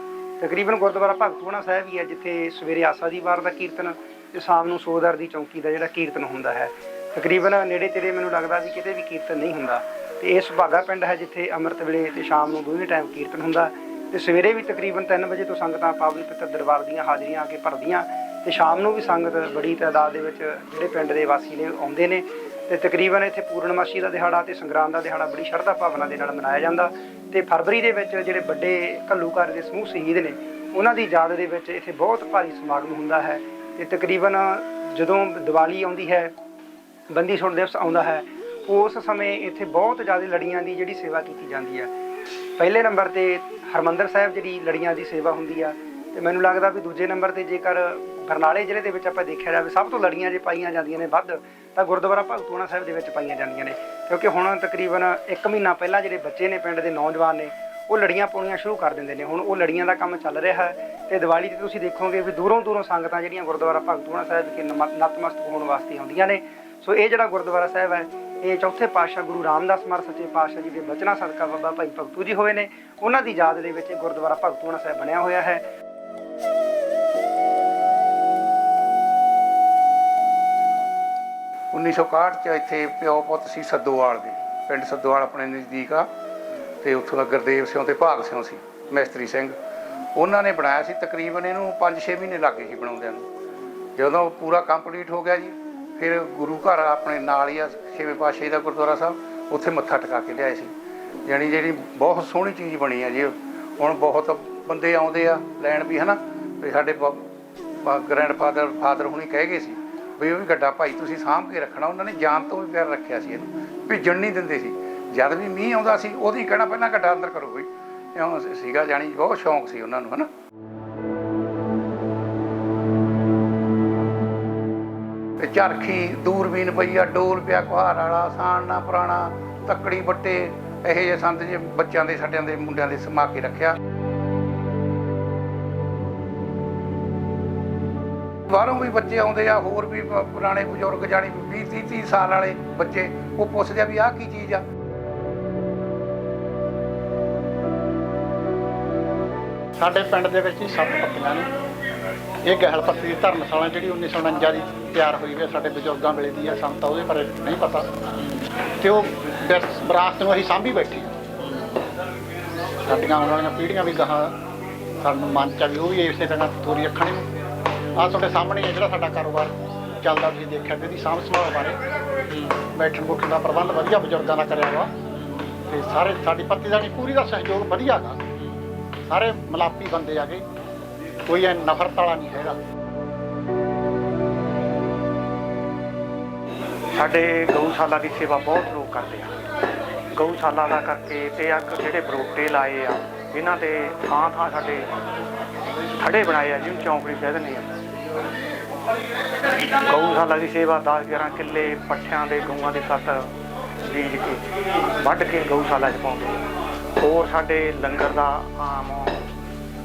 ਤਕਰੀਬਨ ਗੁਰਦੁਆਰਾ ਭਗਤਪੁਣਾ ਸਾਹਿਬ ਹੀ ਹੈ ਜਿੱਥੇ ਸਵੇਰੇ ਆਸਾ ਦੀ ਵਾਰ ਦਾ ਕੀਰਤਨ ਤੇ ਸ਼ਾਮ ਨੂੰ ਸੋਦਰ ਦੀ ਚੌਂਕੀ ਦਾ ਜਿਹੜਾ ਕੀਰਤਨ ਹੁੰਦਾ ਹੈ। ਤਕਰੀਬਨ ਨੇੜੇ ਤੇੜੇ ਮੈਨੂੰ ਲੱਗਦਾ ਵੀ ਕਿਤੇ ਵੀ ਕੀਰਤਨ ਨਹੀਂ ਹੁੰਦਾ। ਤੇ ਇਹ ਸੁਭਾਗਾ ਪਿੰਡ ਹੈ ਜਿੱਥੇ ਅੰਮ੍ਰਿਤ ਵੇਲੇ ਤੇ ਸ਼ਾਮ ਨੂੰ ਦੋਵੇਂ ਟਾਈਮ ਕੀਰਤਨ ਹੁੰਦਾ। ਤੇ ਸਵੇਰੇ ਵੀ ਤਕਰੀਬਨ 3 ਵਜੇ ਤੋਂ ਸੰਗਤਾਂ ਪਾਵਨ ਪਿੱਤਰ ਦਰਬਾਰ ਦੀਆਂ ਹਾਜ਼ਰੀਆਂ ਆ ਕੇ ਭਰਦੀਆਂ ਤੇ ਸ਼ਾਮ ਨੂੰ ਵੀ ਸੰਗਤ ਬੜੀ ਤਾਦਾਦ ਦੇ ਵਿੱਚ ਜਿਹੜੇ ਪਿੰਡ ਦੇ ਵਾਸੀ ਨੇ ਆਉਂਦੇ ਨੇ ਤੇ ਤਕਰੀਬਨ ਇੱਥੇ ਪੂਰਨਮਾਸ਼ੀ ਦਾ ਦਿਹਾੜਾ ਤੇ ਸੰਗਰਾਂਦ ਦਾ ਦਿਹਾੜਾ ਬੜੀ ਸ਼ਰਧਾ ਭਾਵਨਾ ਦੇ ਨਾਲ ਮਨਾਇਆ ਜਾਂਦਾ ਤੇ ਫਰਵਰੀ ਦੇ ਵਿੱਚ ਜਿਹੜੇ ਵੱਡੇ ਘੱਲੂਘਾਰੇ ਦੇ ਸਮੂਹ ਸ਼ਹੀਦ ਨੇ, ਉਹਨਾਂ ਦੀ ਯਾਦ ਦੇ ਵਿੱਚ ਇੱਥੇ ਬਹੁਤ ਭਾਰੀ ਸਮਾਗਮ ਹੁੰਦਾ ਹੈ ਤੇ ਤਕਰੀਬਨ ਜਦੋਂ ਦੀਵਾਲੀ ਆਉਂਦੀ ਹੈ, ਬੰਦੀ ਛੋੜ ਦਿਵਸ ਆਉਂਦਾ ਹੈ, ਉਸ ਸਮੇਂ ਇੱਥੇ ਬਹੁਤ ਜ਼ਿਆਦਾ ਲੜੀਆਂ ਦੀ ਜਿਹੜੀ ਸੇਵਾ ਕੀਤੀ ਜਾਂਦੀ ਹੈ। ਪਹਿਲੇ ਨੰਬਰ ਤੇ ਹਰਮੰਦਰ ਸਾਹਿਬ ਜਿਹੜੀ ਲੜੀਆਂ ਦੀ ਸੇਵਾ ਹੁੰਦੀ ਆ, ਤੇ ਮੈਨੂੰ ਲੱਗਦਾ ਵੀ ਦੂਜੇ ਨੰਬਰ ਤੇ ਜੇਕਰ ਬਰਨਾਲੇ ਜ਼ਿਲ੍ਹੇ ਦੇ ਵਿੱਚ ਆਪਾਂ ਦੇਖਿਆ ਜਾਵੇ, ਸਭ ਤੋਂ ਲੜੀਆਂ ਜੇ ਪਾਈਆਂ ਜਾਂਦੀਆਂ ਨੇ ਵੱਧ, ਤਾਂ ਗੁਰਦੁਆਰਾ ਭਗਤੂਣਾ ਸਾਹਿਬ ਦੇ ਵਿੱਚ ਪਾਈਆਂ ਜਾਂਦੀਆਂ ਨੇ। ਕਿਉਂਕਿ ਹੁਣ ਤਕਰੀਬਨ 1 ਮਹੀਨਾ ਪਹਿਲਾਂ ਜਿਹੜੇ ਬੱਚੇ ਨੇ ਪਿੰਡ ਦੇ ਨੌਜਵਾਨ ਨੇ, ਉਹ ਲੜੀਆਂ ਪਾਉਣੀਆਂ ਸ਼ੁਰੂ ਕਰ ਦਿੰਦੇ ਨੇ। ਹੁਣ ਉਹ ਲੜੀਆਂ ਦਾ ਕੰਮ ਚੱਲ ਰਿਹਾ ਹੈ ਤੇ ਦੀਵਾਲੀ ਤੇ ਤੁਸੀਂ ਦੇਖੋਗੇ ਵੀ ਦੂਰੋਂ ਦੂਰੋਂ ਸੰਗਤਾਂ ਜਿਹੜੀਆਂ ਗੁਰਦੁਆਰਾ ਭਗਤੂਣਾ ਸਾਹਿਬ ਵਿਖੇ ਨਤਮਸਤਕ ਹੋਣ ਵਾਸਤੇ ਆਉਂਦੀਆਂ ਨੇ। ਸੋ ਇਹ ਜਿਹੜਾ ਗੁਰਦੁਆਰਾ ਸਾਹਿਬ ਹੈ ਇਹ ਚੌਥੇ ਪਾਤਸ਼ਾਹ ਗੁਰੂ ਰਾਮਦਾਸ ਮਹਾਰਾਜ ਸੱਚੇ ਪਾਤਸ਼ਾਹ ਜੀ ਦੇ ਬਚਨਾਂ ਸਦਕਾ ਬਾਬਾ ਭਾਈ ਭਗਤੂ ਜੀ ਹੋਏ ਨੇ। ਉਹਨਾਂ ਦੀ ਯਾਦ ਦੇ ਵਿੱਚ ਇਹ ਗੁਰਦੁਆਰਾ ਭਗਤੂਣਾ ਸਾਹਿਬ ਬਣਿਆ ਹੋਇਆ ਹੈ।
1961 ਚ ਇੱਥੇ ਪਿਓ ਪੁੱਤ ਸੀ ਸੱਦੋਵਾਲ ਦੇ। ਪਿੰਡ ਸੱਦੋਵਾਲ ਆਪਣੇ ਨਜ਼ਦੀਕ ਆ ਤੇ ਉੱਥੋਂ ਦਾ ਗੁਰਦੇਵ ਸਿੰਘ ਤੇ ਭਾਗ ਸਿੰਘ ਸੀ, ਮਿਸਤਰੀ ਸਿੰਘ। ਉਹਨਾਂ ਨੇ ਬਣਾਇਆ ਸੀ ਤਕਰੀਬਨ ਇਹਨੂੰ 5-6 ਮਹੀਨੇ ਲੱਗੇ ਸੀ ਬਣਾਉਂਦਿਆਂ ਨੂੰ। ਜਦੋਂ ਪੂਰਾ ਕੰਪਲੀਟ ਹੋ ਗਿਆ ਜੀ ਫਿਰ ਗੁਰੂ ਘਰ ਆਪਣੇ ਨਾਲ ਹੀ ਆ, ਛੇਵੇਂ ਪਾਤਸ਼ਾਹੀ ਦਾ ਗੁਰਦੁਆਰਾ ਸਾਹਿਬ, ਉੱਥੇ ਮੱਥਾ ਟਿਕਾ ਕੇ ਲਿਆਏ ਸੀ। ਯਾਨੀ ਜਿਹੜੀ ਬਹੁਤ ਸੋਹਣੀ ਚੀਜ਼ ਬਣੀ ਆ ਜੀ ਹੁਣ ਬਹੁਤ ਬੰਦੇ ਆਉਂਦੇ ਆ ਲੈਣ ਵੀ, ਹਨਾ? ਵੀ ਸਾਡੇ ਗ੍ਰੈਂਡਫਾਦਰ ਫਾਦਰ ਹੁਣੀ ਕਹਿ ਗਏ ਸੀ ਵੀ ਉਹ ਵੀ ਗੱਡਾ ਭਾਈ ਤੁਸੀਂ ਸਾਂਭ ਕੇ ਰੱਖਣਾ, ਉਹਨਾਂ ਨੇ ਜਾਨ ਤੋਂ ਵੀ ਪਿਆਰ ਰੱਖਿਆ ਸੀ ਇਹਨੂੰ, ਭਿੱਜਣ ਨਹੀਂ ਦਿੰਦੇ ਸੀ। ਜਦ ਵੀ ਮੀਂਹ ਆਉਂਦਾ ਸੀ, ਉਹਦੀ ਕਹਿਣਾ ਪਹਿਲਾਂ ਗੱਡਾ ਅੰਦਰ ਕਰੋ ਬਈ। ਸੀਗਾ, ਜਾਣੀ ਬਹੁਤ ਸ਼ੌਂਕ ਸੀ ਉਹਨਾਂ ਨੂੰ, ਹਨਾ? ਤੇ ਚਰਖੀ, ਦੂਰਬੀਨ ਪਈਆ ਡੋਲ ਪਿਆ ਕੁਹਾਰ ਵਾਲਾ ਸਾਣਨਾ ਪੁਰਾਣਾ, ਤੱਕੜੀ ਬੱਟੇ, ਇਹੋ ਜਿਹੇ ਸੰਦ ਜੇ ਬੱਚਿਆਂ ਦੇ, ਸਾਡਿਆਂ ਦੇ, ਮੁੰਡਿਆਂ ਦੇ ਸਮਾ ਕੇ ਰੱਖਿਆ। ਬਾਹਰੋਂ ਵੀ ਬੱਚੇ ਆਉਂਦੇ ਆ, ਹੋਰ ਵੀ ਪੁਰਾਣੇ ਬਜ਼ੁਰਗ ਜਾਣੀ 20 30 30 ਸਾਲ ਵਾਲੇ ਬੱਚੇ, ਉਹ ਪੁੱਛਦੇ ਆ ਵੀ ਆਹ ਕੀ ਚੀਜ਼ ਆ?
ਸਾਡੇ ਪਿੰਡ ਦੇ ਵਿੱਚ ਹੀ ਸੱਤ ਪੱਤੀਆਂ ਨੇ। ਇਹ ਗਹਿਲ ਪੱਤੀ ਦੀ ਧਰਮਸ਼ਾਲਾ ਜਿਹੜੀ 1949 ਦੀ ਤਿਆਰ ਹੋਈ ਹੈ ਸਾਡੇ ਬਜ਼ੁਰਗਾਂ ਵੇਲੇ ਦੀ ਹੈ ਸਾਨੂੰ ਤਾਂ ਉਹਦੇ ਬਾਰੇ ਨਹੀਂ ਪਤਾ। ਤੇ ਉਹ ਵਿਰਸ- ਵਿਰਾਸਤ ਨੂੰ ਅਸੀਂ ਸਾਂਭੀ ਬੈਠੇ ਸਾਡੀਆਂ ਆਉਣ ਵਾਲੀਆਂ ਪੀੜ੍ਹੀਆਂ ਵੀ ਗਾਹਾਂ ਸਾਨੂੰ ਮਨ ਚ ਆ ਵੀ ਉਹ ਵੀ ਇਸੇ ਤਰ੍ਹਾਂ ਤੋਰੀ ਰੱਖਣੀ ਆ ਤੁਹਾਡੇ ਸਾਹਮਣੇ ਹੈ ਜਿਹੜਾ ਸਾਡਾ ਕਾਰੋਬਾਰ ਚੱਲਦਾ, ਤੁਸੀਂ ਦੇਖਿਆ ਕਿ ਇਹਦੀ ਸਾਂਭ ਸੰਭਾਲ ਬਾਰੇ। ਬੈਠਣ ਬੁੱਠਣ ਦਾ ਪ੍ਰਬੰਧ ਵਧੀਆ ਬਜ਼ੁਰਗਾਂ ਦਾ ਕਰਿਆ ਵਾ। ਤੇ ਸਾਰੇ ਸਾਡੀ ਪੱਤੀ ਦਾ ਪੂਰੀ ਦਾ ਸਹਿਯੋਗ ਵਧੀਆ ਗਾ। ਸਾਰੇ ਮਲਾਪੀ ਬੰਦੇ ਆ ਗਏ। ਕੋਈ ਐ ਨਫ਼ਰਤ ਵਾਲਾ ਨਹੀਂ ਹੈਗਾ।
ਸਾਡੇ ਗਊਸ਼ਾਲਾ ਦੀ ਸੇਵਾ ਬਹੁਤ ਲੋਕ ਕਰਦੇ ਆ। ਗਊਸ਼ਾਲਾ ਦਾ ਕਰਕੇ ਤੇ ਆ ਜਿਹੜੇ ਬਰੋਟੇ ਲਾਏ ਆ, ਇਹਨਾਂ ਤੇ ਥਾਂ ਥਾਂ ਸਾਡੇ ਖੜੇ ਬਣਾਏ ਆ, ਜਿਹਨੂੰ ਚੌਂਕੜੀ ਕਹਿ ਦਿੰਦੇ ਆ ਗਊਸ਼ਾਲਾ ਦੀ ਸੇਵਾ 10 11 ਕਿੱਲੇ ਪੱਠਿਆਂ ਦੇ ਗਊਆਂ ਦੇ ਸੱਤ ਬੀਜ ਕੇ ਵੱਢ ਕੇ ਗਊਸ਼ਾਲਾ 'ਚ ਪਾਉਂਦੇ ਹੋਰ ਸਾਡੇ ਲੰਗਰ ਦਾ ਆਮ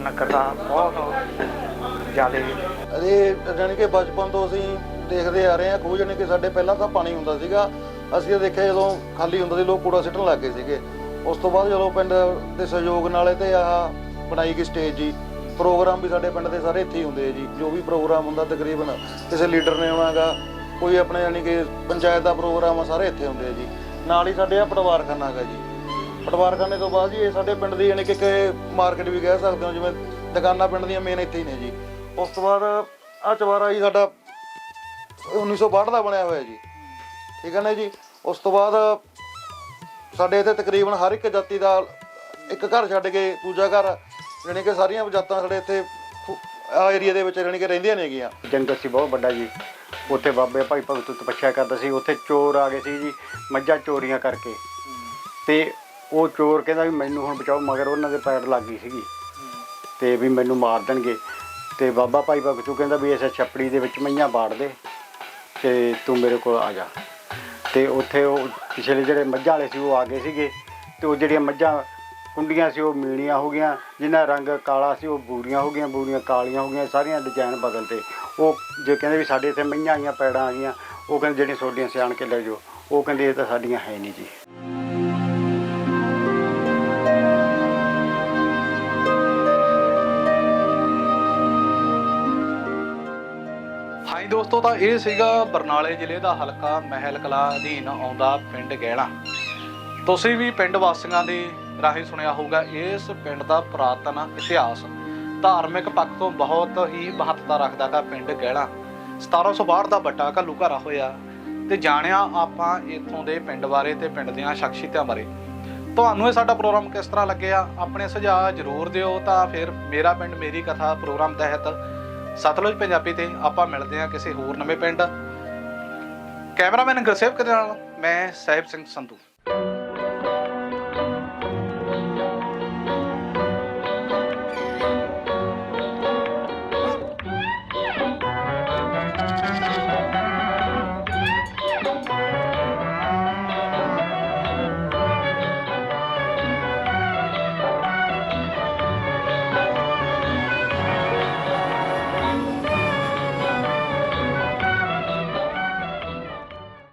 ਨਗਰ ਦਾ ਬਹੁਤ ਜ਼ਿਆਦਾ।
ਇਹ ਜਾਣੀ ਕਿ ਬਚਪਨ ਤੋਂ ਅਸੀਂ ਦੇਖਦੇ ਆ ਰਹੇ ਹਾਂ, ਖੂਹ ਜਾਣੀ ਕਿ ਸਾਡੇ ਪਹਿਲਾਂ ਤਾਂ ਪਾਣੀ ਹੁੰਦਾ ਸੀਗਾ। ਅਸੀਂ ਇਹ ਦੇਖਿਆ ਜਦੋਂ ਖਾਲੀ ਹੁੰਦਾ ਸੀ, ਲੋਕ ਕੂੜਾ ਸਿੱਟਣ ਲੱਗ ਗਏ ਸੀਗੇ। ਉਸ ਤੋਂ ਬਾਅਦ ਜਦੋਂ ਪਿੰਡ ਦੇ ਸਹਿਯੋਗ ਨਾਲ ਤੇ ਆਹ ਬਣਾਈ ਗਈ ਸਟੇਜ ਜੀ ਪ੍ਰੋਗਰਾਮ ਵੀ ਸਾਡੇ ਪਿੰਡ ਦੇ ਸਾਰੇ ਇੱਥੇ ਹੀ ਹੁੰਦੇ ਆ ਜੀ। ਜੋ ਵੀ ਪ੍ਰੋਗਰਾਮ ਹੁੰਦਾ ਤਕਰੀਬਨ ਕਿਸੇ ਲੀਡਰ ਨੇ ਆਉਣਾਗਾ ਕੋਈ ਆਪਣੇ ਯਾਨੀ ਕਿ ਪੰਚਾਇਤ ਦਾ ਪ੍ਰੋਗਰਾਮ ਆ, ਸਾਰੇ ਇੱਥੇ ਹੁੰਦੇ ਆ ਜੀ। ਨਾਲ ਹੀ ਸਾਡੇ ਆ ਪਟਵਾਰਖਾਨਾ ਹੈਗਾ ਜੀ। ਪਟਵਾਰ ਪਟਵਾਰਖਾਨੇ ਤੋਂ ਬਾਅਦ ਜੀ ਇਹ ਸਾਡੇ ਪਿੰਡ ਦੀ ਯਾਨੀ ਕਿ ਇੱਕ ਮਾਰਕੀਟ ਵੀ ਕਹਿ ਸਕਦੇ ਹੋ, ਜਿਵੇਂ ਦੁਕਾਨਾਂ ਪਿੰਡ ਦੀਆਂ ਮੇਨ ਇੱਥੇ ਹੀ ਨੇ ਜੀ। ਉਸ ਤੋਂ ਬਾਅਦ ਆ ਚਵਾਰਾ ਜੀ ਸਾਡਾ 1962 ਦਾ ਬਣਿਆ ਹੋਇਆ ਜੀ। ਠੀਕ ਹੈ ਨਾ ਜੀ? ਉਸ ਤੋਂ ਬਾਅਦ ਸਾਡੇ ਇੱਥੇ ਤਕਰੀਬਨ ਹਰ ਇੱਕ ਜਾਤੀ ਦਾ ਇੱਕ ਘਰ ਛੱਡ ਕੇ ਦੂਜਾ ਘਰ ਜਾਣੀ ਕਿ ਸਾਰੀਆਂ ਜਾਤਾਂ ਸਾਡੇ ਇੱਥੇ ਆ ਏਰੀਆ ਦੇ ਵਿੱਚ ਜਾਣੀ ਕਿ ਰਹਿੰਦੀਆਂ ਨੇਗੀਆਂ
ਜੰਗਲ ਸੀ, ਬਹੁਤ ਵੱਡਾ ਜੀ। ਉੱਥੇ ਬਾਬੇ ਭਾਈ ਭਗਤ ਤਪੱਸਿਆ ਕਰਦਾ ਸੀ, ਉੱਥੇ ਚੋਰ ਆ ਗਏ ਸੀ ਜੀ, ਮੱਝਾਂ ਚੋਰੀਆਂ ਕਰਕੇ। ਤੇ ਉਹ ਚੋਰ ਕਹਿੰਦਾ ਵੀ ਮੈਨੂੰ ਹੁਣ ਬਚਾਓ, ਮਗਰ ਉਹਨਾਂ ਦੇ ਪੈਰ ਲੱਗ ਗਈ ਸੀਗੀ। ਤੇ ਵੀ ਮੈਨੂੰ ਮਾਰ ਦੇਣਗੇ। ਤੇ ਬਾਬਾ ਭਾਈ ਭਗਤੂ ਕਹਿੰਦਾ ਵੀ ਇਸ ਛੱਪੜੀ ਦੇ ਵਿੱਚ ਮਈਆਂ ਬਾੜ ਦੇ ਤੇ ਤੂੰ ਮੇਰੇ ਕੋਲ ਆ ਜਾ। ਤੇ ਉੱਥੇ ਉਹ ਪਿਛਲੇ ਜਿਹੜੇ ਮੱਝਾਂ ਵਾਲੇ ਸੀ, ਉਹ ਆ ਗਏ ਸੀਗੇ। ਤੇ ਉਹ ਜਿਹੜੀਆਂ ਮੱਝਾਂ, ਕੁੰਡੀਆਂ ਸੀ, ਉਹ ਮੀਣੀਆਂ ਹੋ ਗਈਆਂ। ਜਿਨ੍ਹਾਂ ਰੰਗ ਕਾਲਾ ਸੀ, ਉਹ ਬੂਰੀਆਂ ਹੋ ਗਈਆਂ, ਬੂਰੀਆਂ ਕਾਲੀਆਂ ਹੋ ਗਈਆਂ, ਸਾਰੀਆਂ ਡਿਜ਼ਾਈਨ ਬਦਲਤੇ ਉਹ ਜੇ ਕਹਿੰਦੇ ਵੀ ਸਾਡੇ ਇੱਥੇ ਮਈਆਂ ਆਈਆਂ, ਪੈੜਾਂ ਆ ਗਈਆਂ ਉਹ ਕਹਿੰਦੇ ਜਿਹੜੀਆਂ ਸੋਡੀਆਂ ਸਿਆਣ ਕੇ ਲੈ ਜਾਓ, ਉਹ ਕਹਿੰਦੇ ਇਹ ਤਾਂ ਸਾਡੀਆਂ ਹੈ ਨਹੀਂ ਜੀ।
ਦੋਸਤੋ, ਤਾਂ ਇਹ ਸੀਗਾ ਬਰਨਾਲੇ ਜ਼ਿਲ੍ਹੇ ਦਾ ਹਲਕਾ ਮਹਿਲ ਕਲਾ ਅਧੀਨ ਆਉਂਦਾ ਪਿੰਡ ਗਹਿਲਾ ਤੁਸੀਂ ਵੀ ਪਿੰਡ ਵਾਸੀਆਂ ਦੇ ਰਾਹੀਂ ਸੁਣਿਆ ਹੋਊਗਾ, ਇਸ ਪਿੰਡ ਦਾ ਪੁਰਾਤਨ ਇਤਿਹਾਸ। ਧਾਰਮਿਕ ਪੱਖ ਤੋਂ ਬਹੁਤ ਹੀ ਮਹੱਤਤਾ ਰੱਖਦਾ ਪਿੰਡ ਗਹਿਲਾ 1762 ਦਾ ਵੱਡਾ ਘੱਲੂ ਘਾਰਾ ਹੋਇਆ ਤੇ ਜਾਣਿਆ ਆਪਾਂ ਇੱਥੋਂ ਦੇ ਪਿੰਡ ਬਾਰੇ ਤੇ ਪਿੰਡ ਦੀਆਂ ਸ਼ਖਸੀਅਤਾਂ ਬਾਰੇ। ਤੁਹਾਨੂੰ ਇਹ ਸਾਡਾ ਪ੍ਰੋਗਰਾਮ ਕਿਸ ਤਰ੍ਹਾਂ ਲੱਗਿਆ? ਆਪਣੇ ਸੁਝਾਅ ਜ਼ਰੂਰ ਦਿਓ ਤਾਂ ਫਿਰ ਮੇਰਾ ਪਿੰਡ ਮੇਰੀ ਕਥਾ ਪ੍ਰੋਗਰਾਮ ਤਹਿਤ ਸਤਲੁਜ ਪੰਜਾਬੀ ਤੇ ਆਪਾਂ ਮਿਲਦੇ ਹਾਂ ਕਿਸੇ ਹੋਰ ਨਵੇਂ ਪਿੰਡ। ਕੈਮਰਾਮੈਨ ਗੁਰਸੇਵਕ ਦੇ ਨਾਲ, ਮੈਂ ਸਾਹਿਬ ਸਿੰਘ ਸੰਧੂ।